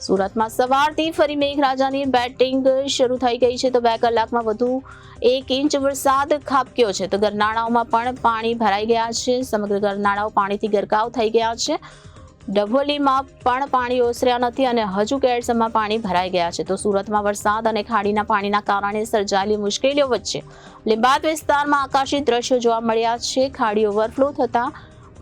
સુરતમાં સવારથી ફરી મેઘરાજાની બેટિંગ શરૂ થઈ ગઈ છે તો બે કલાકમાં વધુ એક ઇંચ વરસાદ ખાબક્યો છે તો ગરનાળાઓમાં પણ પાણી ભરાઈ ગયા છે. સમગ્ર ગરનાળાઓ પાણીથી ગરકાવ થઈ ગયા છે. ડભોલીમાં પણ પાણી ઓસર્યા નથી અને હજુ કેળસમાં પાણી ભરાઈ ગયા છે તો સુરતમાં વરસાદ અને ખાડીના પાણીના કારણે સર્જાયેલી મુશ્કેલીઓ વચ્ચે લીંબાત વિસ્તારમાં આકાશી દ્રશ્યો જોવા મળ્યા છે. ખાડી ઓવરફ્લો થતા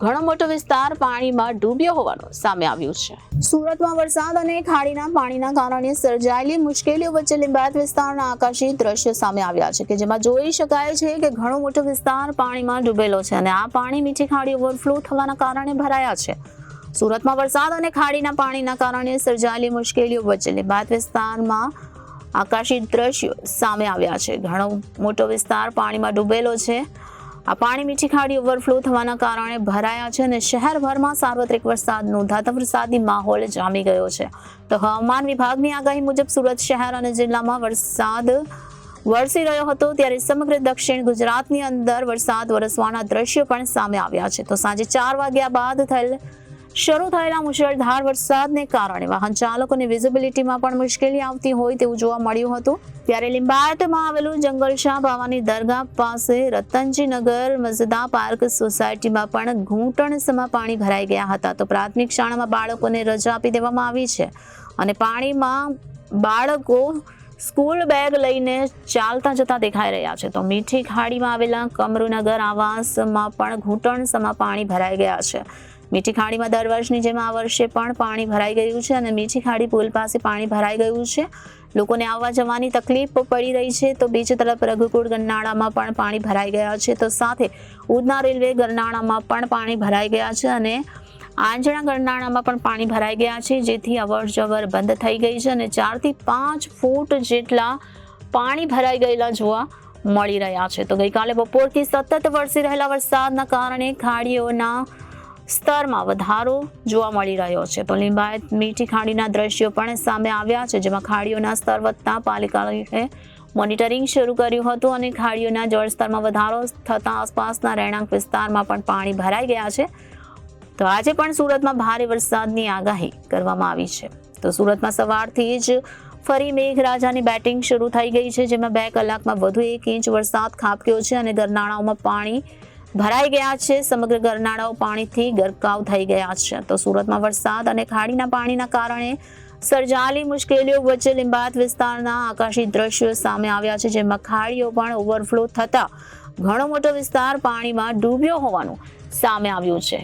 ઘણો મોટો વિસ્તાર પાણીમાં ડૂબ્યો હોવાનું સામે આવ્યું છે. સુરતમાં વરસાદ અને ખાડીના પાણીના કારણે સર્જાયેલી મુશ્કેલીઓ વચ્ચે લિંબાયત વિસ્તારના આકાશી દ્રશ્ય સામે આવ્યા છે કે જેમાં જોઈ શકાય છે કે ઘણો મોટો વિસ્તાર પાણીમાં ડૂબેલો છે અને આ પાણી મીઠી ખાડી ઓવરફ્લો થવાના કારણે ભરાયા છે. સુરતમાં વરસાદ અને ખાડીના પાણીના કારણે સર્જાયેલી મુશ્કેલીઓ વચ્ચે લિંબાયત વિસ્તારમાં આકાશી દ્રશ્યો સામે આવ્યા છે. ઘણો મોટો વિસ્તાર પાણીમાં ડૂબેલો છે આ પાણી મીઠી ખાડી ઓવરફ્લો થવાના કારણે ભરાયા છે અને શહેરભરમાં સાર્વત્રિક વરસાદ નોંધાતા વરસાદી માહોલ જામી ગયો છે. તો હવામાન વિભાગની આગાહી મુજબ સુરત શહેર અને જિલ્લામાં વરસાદ વરસી રહ્યો હતો, ત્યારે સમગ્ર દક્ષિણ ગુજરાતની અંદર વરસાદ વરસવાના દ્રશ્યો પણ સામે આવ્યા છે. તો સાંજે ચાર વાગ્યા બાદ થયેલ શરૂ થયેલા મુશળધાર વરસાદને કારણે વાહન ચાલકોની વિઝિબિલિટીમાં પણ મુશ્કેલી આવતી હોય તેવું જોવા મળ્યું હતું. ત્યારે લિંબાયતમાં આવેલું જંગલ શાહ બાવાની દરગાહ પાસે રતનજીનગર મઝદા પાર્ક સોસાયટીમાં પણ ઘૂંટણસમાં પાણી ભરાઈ ગયા હતા. તો પ્રાથમિક શાળામાં બાળકોને રજા આપી દેવામાં આવી છે અને પાણીમાં બાળકો સ્કૂલ બેગ લઈને ચાલતા જતા દેખાઈ રહ્યા છે. તો મીઠી ખાડીમાં આવેલા કમરુનગર આવાસમાં પણ ઘૂંટણસમાં પાણી ભરાઈ ગયા છે. મીઠી ખાડીમાં દર વર્ષની જેમ આ વર્ષે પણ પાણી ભરાઈ ગયું છે અને મીઠી ખાડી પુલ પાસે પાણી ભરાઈ ગયું છે. લોકોને આવવા જવાની તકલીફ પડી રહી છે તો બીજી તરફ રઘુકુળ ગરનાળામાં પણ પાણી ભરાઈ ગયા છે તો સાથે ઉધના રેલવે ગરનાળામાં પણ પાણી ભરાઈ ગયા છે અને આંજણા ગરનાળામાં પણ પાણી ભરાઈ ગયા છે જેથી અવર જવર બંધ થઈ ગઈ છે અને ચારથી પાંચ ફૂટ જેટલા પાણી ભરાઈ ગયેલા જોવા મળી રહ્યા છે. તો ગઈકાલે બપોરથી સતત વરસી રહેલા વરસાદના કારણે ખાડીઓના સ્તરમાં વધારો જોવા મળી રહ્યો છે. તો લિંબાયત મીઠી ખાડીના દ્રશ્યો પણ સામે આવ્યા છે, જેમાં ખાડીઓના સ્તર વધતા પાલિકાએ મોનિટરિંગ શરૂ કર્યું હતું અને ખાડીઓના જળસ્તરમાં વધારો થતાં આસપાસના રહેણાંક વિસ્તારમાં પણ પાણી ભરાઈ ગયા છે. તો આજે પણ સુરતમાં ભારે વરસાદની આગાહી કરવામાં આવી છે. તો સુરતમાં સવારથી જ ફરી મેઘરાજાની બેટિંગ શરૂ થઈ ગઈ છે, જેમાં બે કલાકમાં વધુ એક ઇંચ વરસાદ ખાબક્યો છે અને ગરનાળાઓમાં પાણી ભરાઈ ગયા છે. સમગ્ર ગરનાળાઓ પાણીથી ગરકાવ થઈ ગયા છે. તો સુરતમાં વરસાદ અને ખાડીના પાણીના કારણે સર્જાયેલી મુશ્કેલીઓ વચ્ચે લિંબાયત વિસ્તારના આકાશી દ્રશ્યો સામે આવ્યા છે, જેમાં ખાડીઓ પણ ઓવરફ્લો થતા ઘણો મોટો વિસ્તાર પાણીમાં ડૂબ્યો હોવાનું સામે આવ્યું છે.